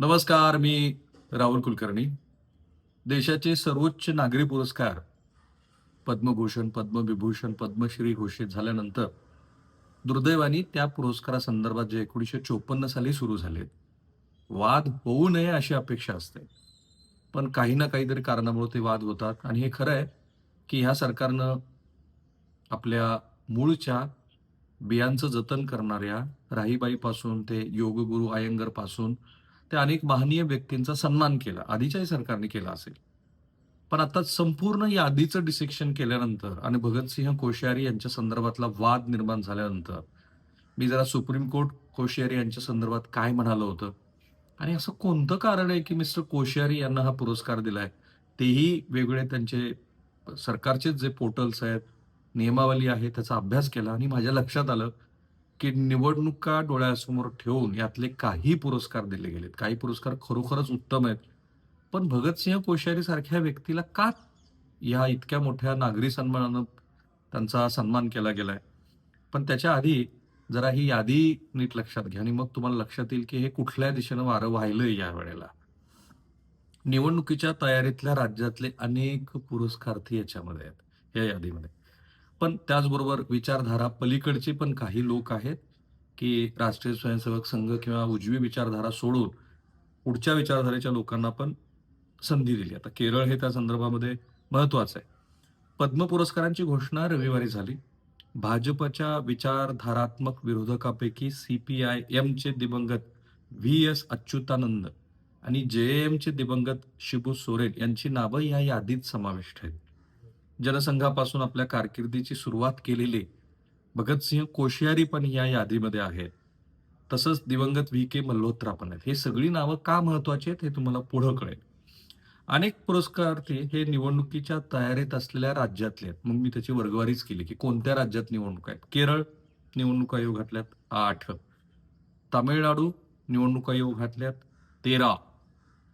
नमस्कार मी राहुल कुलकर्णी. देशाचे सर्वोच्च नागरी पुरस्कार पद्मभूषण पद्मविभूषण पद्मश्री घोषित झाल्यानंतर दुर्दैवाने त्या पुरस्कारासंदर्भात जे एकोणीसशे चोपन्न साली सुरू झालेत वाद होऊ नये अशी अपेक्षा असते. पण काही ना काहीतरी कारणामुळे ते वाद होतात. आणि हे खरं आहे की ह्या सरकारनं आपल्या मूळच्या बियांचं जतन करणाऱ्या राहीबाईपासून ते योगगुरू अयंगर त्या ते अनेक महनीय व्यक्तींचा सन्मान केला. आधीच्याही सरकारने केला असेल. पण आता संपूर्ण यादीचं डिसेक्शन केल्यानंतर आणि भगतसिंह कोश्यारी यांच्या संदर्भातला वाद निर्माण झाल्यानंतर मी जरा सुप्रीम कोर्ट कोश्यारी यांच्या संदर्भात काय म्हणालं होतं? आणि असं कोणतं कारण आहे की मिस्टर कोश्यारी यांना हा पुरस्कार दिलाय? तेही वेगळे त्यांचे सरकारचेच जे पोर्टल्स आहेत नियमावली आहे त्याचा अभ्यास केला आणि माझ्या लक्षात आलं की निवडणुका डोळ्यासमोर ठेवून यातले काही पुरस्कार दिले गेलेत. काही पुरस्कार खरोखरच उत्तम आहेत. पण भगतसिंह कोश्यारी सारख्या व्यक्तीला का या इतक्या मोठ्या नागरी सन्मानानं त्यांचा सन्मान केला गेलाय? पण त्याच्या आधी जरा ही यादी नीट लक्षात घ्या आणि मग तुम्हाला लक्षात येईल की हे कुठल्या दिशेनं वारं व्हायलं या वेळेला. निवडणुकीच्या तयारीतल्या राज्यातले अनेक पुरस्कार्थी याच्यामध्ये आहेत या यादीमध्ये. पण त्याचबरोबर विचारधारा पलीकडचे पण काही लोक आहेत की राष्ट्रीय स्वयंसेवक संघ किंवा उजवी विचारधारा सोडून पुढच्या विचारधारेच्या लोकांना पण संधी दिली. आता केरळ हे त्या संदर्भामध्ये महत्वाचं आहे. पद्म पुरस्कारांची घोषणा रविवारी झाली. भाजपच्या विचारधारात्मक विरोधकापैकी आय एमचे दिवंगत व्ही एस अच्युतानंद आणि जे एमचे दिवंगत शिबू सोरेन यांची नावं या यादीत समाविष्ट आहेत. जनसंघापासून आपल्या कारकिर्दीची सुरुवात केलेले भगतसिंह कोश्यारी पण या यादीमध्ये आहेत. तसंच दिवंगत व्ही. के. मल्होत्रा पण आहेत. हे सगळी नावं का महत्वाची आहेत हे तुम्हाला पुढं कळेल. अनेक पुरस्कारार्थी हे निवडणुकीच्या तयारीत असलेल्या राज्यातले आहेत. मग मी त्याची वर्गवारीच केली की कोणत्या राज्यात निवडणूक आहेत? केरळ निवडणूक आयोगातल्यात आठ. तामिळनाडू निवडणूक आयोगातल्यात तेरा.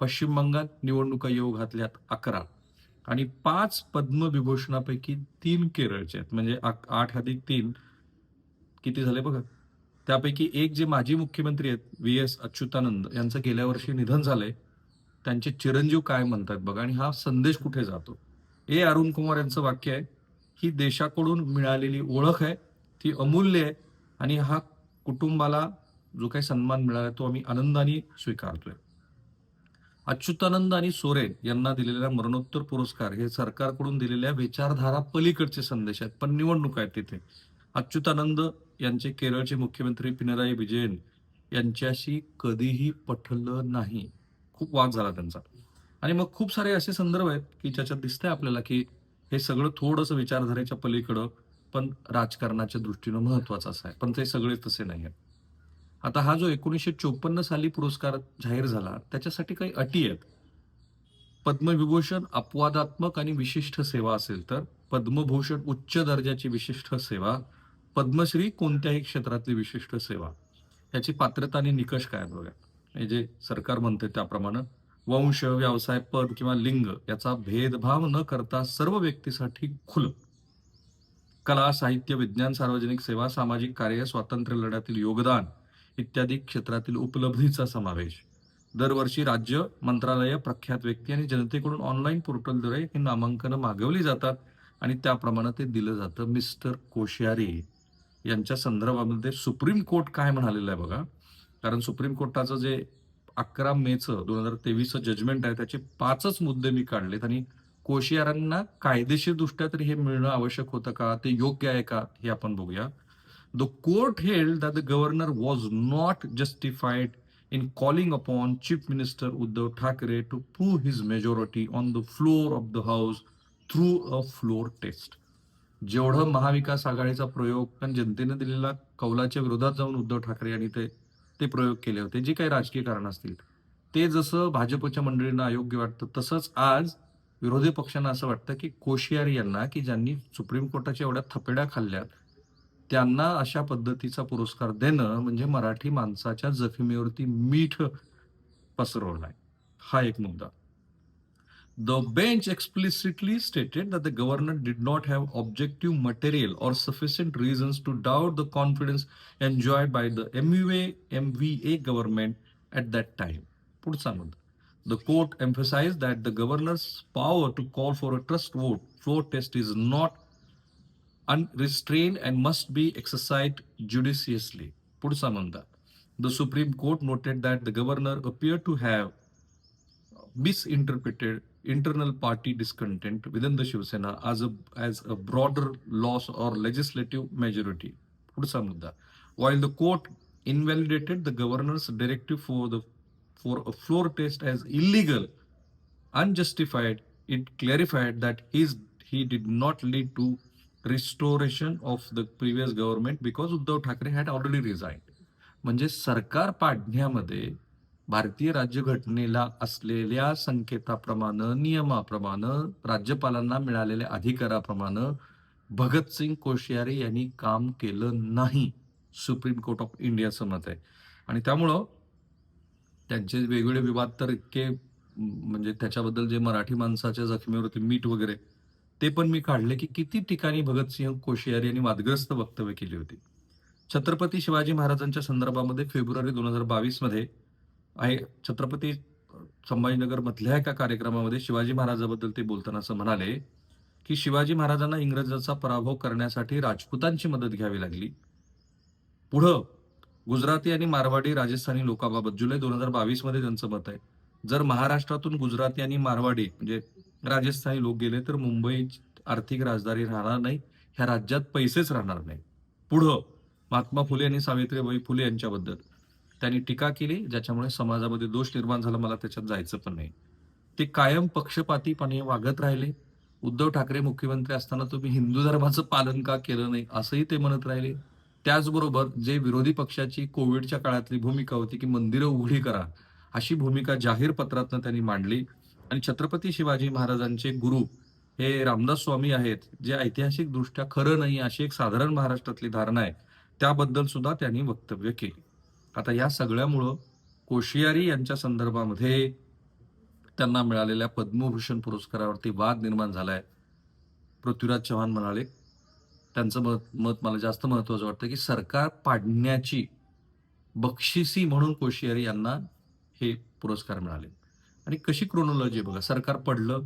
पश्चिम बंगाल निवडणूक आयोगातल्यात अकरा. आणि पाच पद्मविभूषणापैकी तीन केरळचे आहेत. म्हणजे आठ अधिक तीन किती झाले बघा? त्यापैकी एक जे माजी मुख्यमंत्री आहेत व्ही एस अच्युतानंद यांचं गेल्या वर्षी निधन झालंय. त्यांचे चिरंजीव काय म्हणतात बघा? आणि हा संदेश कुठे जातो? ए. अरुण कुमार यांचं वाक्य आहे ही देशाकडून मिळालेली ओळख आहे ती अमूल्य आहे आणि हा कुटुंबाला जो काही सन्मान मिळाला तो आम्ही आनंदाने स्वीकारतोय. अच्युतानंद आणि सोरेन यांना दिलेला मरणोत्तर पुरस्कार हे सरकारकडून दिलेल्या विचारधारा पलीकडचे संदेश आहेत पण निवडणूक आहेत तिथे. अच्युतानंद यांचे केरळचे मुख्यमंत्री पिनराई विजयन यांच्याशी कधीही पटलं नाही. खूप वाद झाला त्यांचा. आणि मग खूप सारे असे संदर्भ आहेत की ज्याच्यात दिसतंय आपल्याला की हे सगळं थोडंसं विचारधारेच्या पलीकडं पण राजकारणाच्या दृष्टीनं महत्वाचं असं आहे पण ते सगळे तसे नाही आहेत. आता हा जो एकोणीसशे चोपन्न साली पुरस्कार जाहीर झाला त्याच्यासाठी काही अटी आहेत. पद्मविभूषण अपवादात्मक आणि विशिष्ट सेवा असेल तर पद्मभूषण उच्च दर्जाची विशिष्ट सेवा पद्मश्री कोणत्याही क्षेत्रातली विशिष्ट सेवा याची पात्रता आणि निकष काय बघा. हे जे सरकार म्हणते त्याप्रमाणे वंश व्यवसाय पद किंवा लिंग याचा भेदभाव न करता सर्व व्यक्तीसाठी खुलं. कला साहित्य विज्ञान सार्वजनिक सेवा सामाजिक कार्य स्वातंत्र्य लढ्यातील योगदान इत्यादी क्षेत्रातील उपलब्धीचा समावेश. दरवर्षी राज्य मंत्रालय प्रख्यात व्यक्ती आणि जनतेकडून ऑनलाईन पोर्टलद्वारे ही नामांकनं मागवली जातात आणि त्याप्रमाणे ते दिलं जातं मिस्टर कोश्यारी. यांच्या संदर्भामध्ये सुप्रीम कोर्ट काय म्हणालेलं आहे बघा. कारण सुप्रीम कोर्टाचं जे अकरा मेचं दोन हजार तेवीसचं जजमेंट आहे त्याचे पाचच मुद्दे मी काढलेत आणि कोशियारांना कायदेशीरदृष्ट्या तरी हे मिळणं आवश्यक होतं का? ते योग्य आहे का? हे आपण बघूया. The court held that the governor was not justified in calling upon Chief Minister Uddhav Thackeray to prove his majority on the floor of the House through a floor test. जेवढं महाविकास आघाडीचा प्रयोग पण जनतेने दिलेला कौलाच्या विरोधात जाऊन उद्धव ठाकरे यांनी ते ते प्रयोग केले होते जे काही राजकीय कारण असतील ते जसं भाजपच्या मंडळींना अयोग्य वाटतं तसंच आज विरोधी पक्षांना असं वाटतं की कोशियारी यांना की ज्यांनी सुप्रीम कोर्टाच्या एवढ्या थपेड्या खाल्ल्यात त्यांना अशा पद्धतीचा पुरस्कार देणं म्हणजे मराठी माणसाच्या जखमीवरती मीठ पसरवलं आहे. हा एक मुद्दा. The bench explicitly stated the governor did not have objective material or sufficient reasons to doubt the confidence enjoy by the M U M V A government at that time पुढचा मुद्दा. The court emphasize that the governor's power to call for a trust vote floor test is not unrestrained and must be exercised judiciously. Purusamanda. The Supreme Court noted that the governor appeared to have misinterpreted internal party discontent within the Shiv Sena as a, as a broader loss or legislative majority. Purusamanda. While the court invalidated the governor's directive for the for a floor test as illegal, unjustified, it clarified that his he did not lead to restoration of the previous government because Uddhav Thackeray had already resign म्हणजे सरकार पाडण्यामध्ये भारतीय राज्यघटनेला असलेल्या संकेताप्रमाणे नियमाप्रमाणे राज्यपालांना मिळालेल्या अधिकाराप्रमाणे भगतसिंग कोश्यारी यांनी काम केलं नाही. सुप्रीम कोर्ट ऑफ इंडियाचं मत आहे. आणि त्यामुळं त्यांचे वेगवेगळे विवाद तर इतके म्हणजे त्याच्याबद्दल जे मराठी माणसाच्या जखमीवरती मीठ वगैरे ते पण मी काढले की किती ठिकाणी भगतसिंह कोशियारी यांनी वादग्रस्त वक्तव्य केली होती. छत्रपती शिवाजी महाराजांच्या संदर्भामध्ये फेब्रुवारी दोन हजार बावीसमध्ये आहे छत्रपती संभाजीनगर मधल्या एका कार्यक्रमामध्ये शिवाजी महाराजाबद्दल ते बोलताना असं म्हणाले की शिवाजी महाराजांना इंग्रजांचा पराभव करण्यासाठी राजपूतांची मदत घ्यावी लागली. पुढं गुजराती आणि मारवाडी राजस्थानी लोकांबाबत जुलै दोन हजार बावीसमध्ये त्यांचं मत आहे. जर महाराष्ट्रातून गुजराती आणि मारवाडी म्हणजे राजस्थानी लोक गेले तर मुंबई आर्थिक राजधानी राहणार नाही ह्या राज्यात पैसेच राहणार नाही. पुढं महात्मा फुले आणि सावित्रीबाई फुले यांच्याबद्दल त्यांनी टीका केली ज्याच्यामुळे समाजामध्ये दोष निर्माण झाला मला त्याच्यात जायचं पण नाही. ते कायम पक्षपातीपणे वागत राहिले. उद्धव ठाकरे मुख्यमंत्री असताना तुम्ही हिंदू धर्माचं पालन का केलं नाही असंही ते म्हणत राहिले. त्याचबरोबर जे विरोधी पक्षाची कोविडच्या काळातली भूमिका होती की मंदिरं उघडी करा अशी भूमिका जाहीर पत्रातनं त्यांनी मांडली. आणि छत्रपती शिवाजी महाराजांचे गुरु हे रामदास स्वामी आहेत जे ऐतिहासिक दृष्ट्या खरं नाही अशी एक साधारण महाराष्ट्रातली धारणा आहे. त्याबद्दल सुद्धा त्यांनी वक्तव्य केले. आता या सगळ्यामुळं कोशियारी यांच्या संदर्भामध्ये त्यांना मिळालेल्या पद्मभूषण पुरस्कारावरती वाद निर्माण झालाय. पृथ्वीराज चव्हाण म्हणाले त्यांचं मत मत मला जास्त महत्वाचं वाटतं की सरकार पाडण्याची बक्षिसी म्हणून कोशियारी यांना हे पुरस्कार मिळाले. आणि कशी क्रोनॉलॉजी बघा. सरकार पडलं.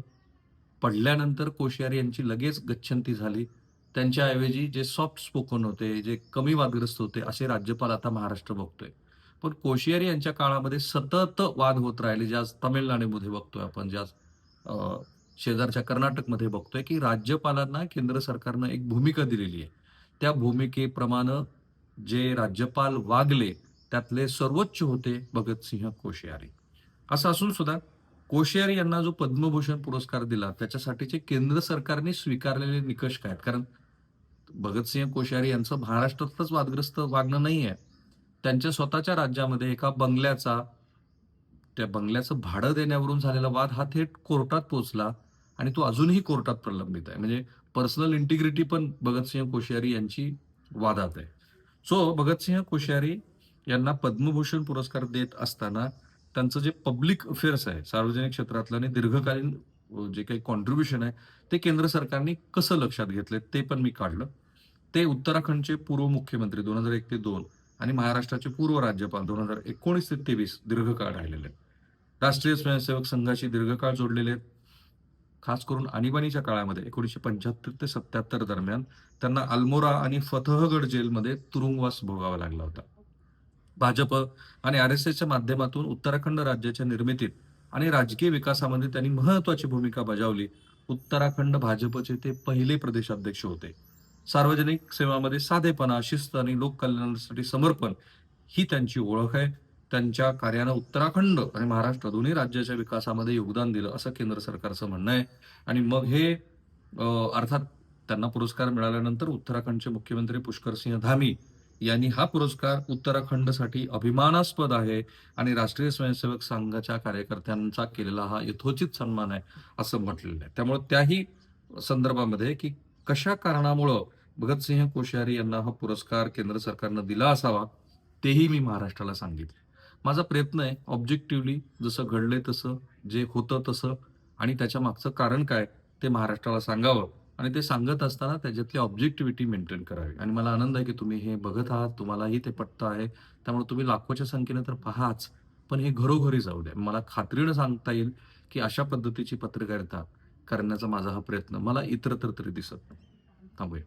पडल्यानंतर कोशियारी यांची लगेच गच्छंती झाली. त्यांच्याऐवजी जे सॉफ्ट स्पोकन होते जे कमी वादग्रस्त होते असे राज्यपाल आता महाराष्ट्र बघतोय. पण कोशियारी यांच्या काळामध्ये सतत वाद होत राहिले ज्या तमिळनाडूमध्ये बघतोय आपण ज्या शेजारच्या कर्नाटकमध्ये बघतोय की राज्यपालांना केंद्र सरकारनं एक भूमिका दिलेली आहे. त्या भूमिकेप्रमाणे जे राज्यपाल वागले त्यातले सर्वोच्च होते भगतसिंह कोश्यारी. असं असून सुद्धा कोशियारी यांना जो पद्मभूषण पुरस्कार दिला त्याच्यासाठीचे केंद्र सरकारने स्वीकारलेले निकष काय आहेत? कारण भगतसिंह कोश्यारी यांचं महाराष्ट्रातच वादग्रस्त वागणं नाही आहे. त्यांच्या स्वतःच्या राज्यामध्ये एका बंगल्याचा त्या बंगल्याचं भाडं देण्यावरून झालेला वाद हा थेट कोर्टात पोहोचला आणि तो अजूनही कोर्टात प्रलंबित आहे. म्हणजे पर्सनल इंटिग्रिटी पण भगतसिंह कोश्यारी यांची वादात आहे. सो भगतसिंह कोश्यारी यांना पद्मभूषण पुरस्कार देत असताना त्यांचं जे पब्लिक अफेअर्स आहे सार्वजनिक क्षेत्रातलं आणि दीर्घकालीन जे काही कॉन्ट्रीब्युशन आहे ते केंद्र सरकारने कसं लक्षात घेतले ते पण मी काढलं. ते उत्तराखंडचे पूर्व मुख्यमंत्री दोन हजार एक ते दोन आणि महाराष्ट्राचे पूर्व राज्यपाल दोन हजार एकोणीस ते तेवीस दीर्घकाळ राहिलेले आहेत. राष्ट्रीय स्वयंसेवक संघाशी दीर्घकाळ जोडलेले आहेत. खास करून आणीबाणीच्या काळामध्ये एकोणीसशे पंच्याहत्तर ते सत्याहत्तर दरम्यान त्यांना अल्मोरा आणि फतहगड जेलमध्ये तुरुंगवास भोगावा लागला होता. भाजप आणि आर एस एसच्या माध्यमातून उत्तराखंड राज्याच्या निर्मितीत आणि राजकीय विकासामध्ये त्यांनी महत्वाची भूमिका बजावली. उत्तराखंड भाजपचे ते पहिले प्रदेशाध्यक्ष होते. सार्वजनिक सेवामध्ये साधेपणा शिस्त आणि लोककल्याणासाठी समर्पण ही त्यांची ओळख आहे. त्यांच्या कार्यानं उत्तराखंड आणि महाराष्ट्र दोन्ही राज्याच्या विकासामध्ये योगदान दिलं असं केंद्र सरकारचं म्हणणं आहे. आणि मग हे अर्थात त्यांना पुरस्कार मिळाल्यानंतर उत्तराखंडचे मुख्यमंत्री पुष्कर सिंह धामी यांनी हा पुरस्कार उत्तराखंडसाठी अभिमानास्पद आहे आणि राष्ट्रीय स्वयंसेवक संघाच्या कार्यकर्त्यांचा केलेला हा यथोचित सन्मान आहे असं म्हटलेलं आहे. त्यामुळे त्याही संदर्भामध्ये की कशा कारणामुळं भगतसिंह कोश्यारी यांना हा पुरस्कार केंद्र सरकारनं दिला असावा तेही मी महाराष्ट्राला सांगितले. माझा प्रयत्न आहे ऑब्जेक्टिव्हली जसं घडले तसं जे होतं तसं आणि त्याच्या मागचं कारण काय ते महाराष्ट्राला सांगावं. आणि ते सांगत असताना त्याच्यातली ऑब्जेक्टिव्हिटी मेंटेन करावी. आणि मला आनंद आहे की तुम्ही हे बघत आहात तुम्हालाही ते पटतं आहे. त्यामुळे तुम्ही लाखोच्या संख्येनं तर पहाच पण हे घरोघरी जाऊ द्या. मला खात्रीनं सांगता येईल की अशा पद्धतीची पत्रकारिता करण्याचा माझा हा प्रयत्न मला इतरत्र तरी दिसत नाही. थांबूया.